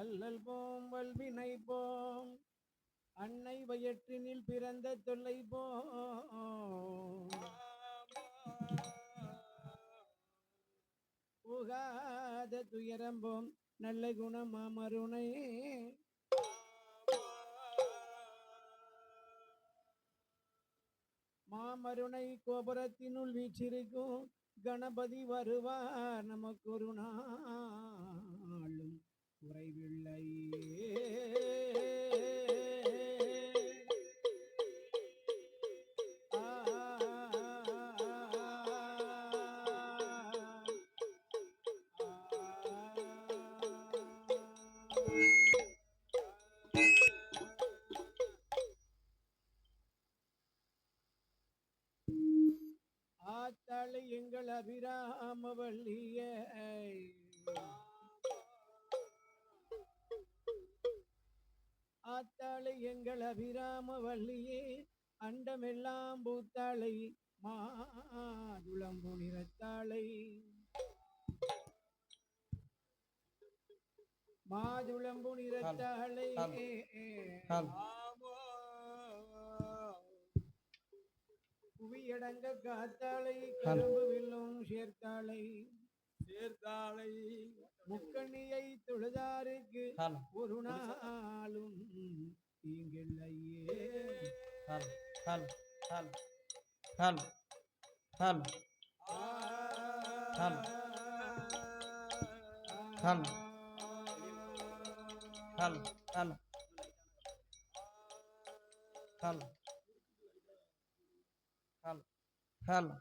அல்லல் போம் வல்வினை போம் அன்னை வயிற்றினில் பிறந்த தொல்லை போம் புகாத துயரம்போம். நல்ல குணம் அமருணை. மாமருணை கோபுரத்தினுள் வீச்சிருக்கும். கணபதி வருவார் நமக்குருணா எங்கள் அபிராம வள்ளியை. ஆத்தாளை எங்கள் அபிராம வள்ளியே அண்டமெல்லாம் பூத்தாளை மாதுளம்பு நிறத்தாளை. மாதுளம்பு நிறத்தாளை. புவியடங்க காத்தாளை கரும்பு வில்லும் சேர்த்தாளை சேர்த்தாளை முக்கண்ணியை தொழுதாருக்கு ஒரு நாளும் தீங்கில்லையே ஹல் ஹல் ஹல் ஹல் ஹல் ஹல் ஹல் ஹல் ஹல் ஹல் હાલો હાલો.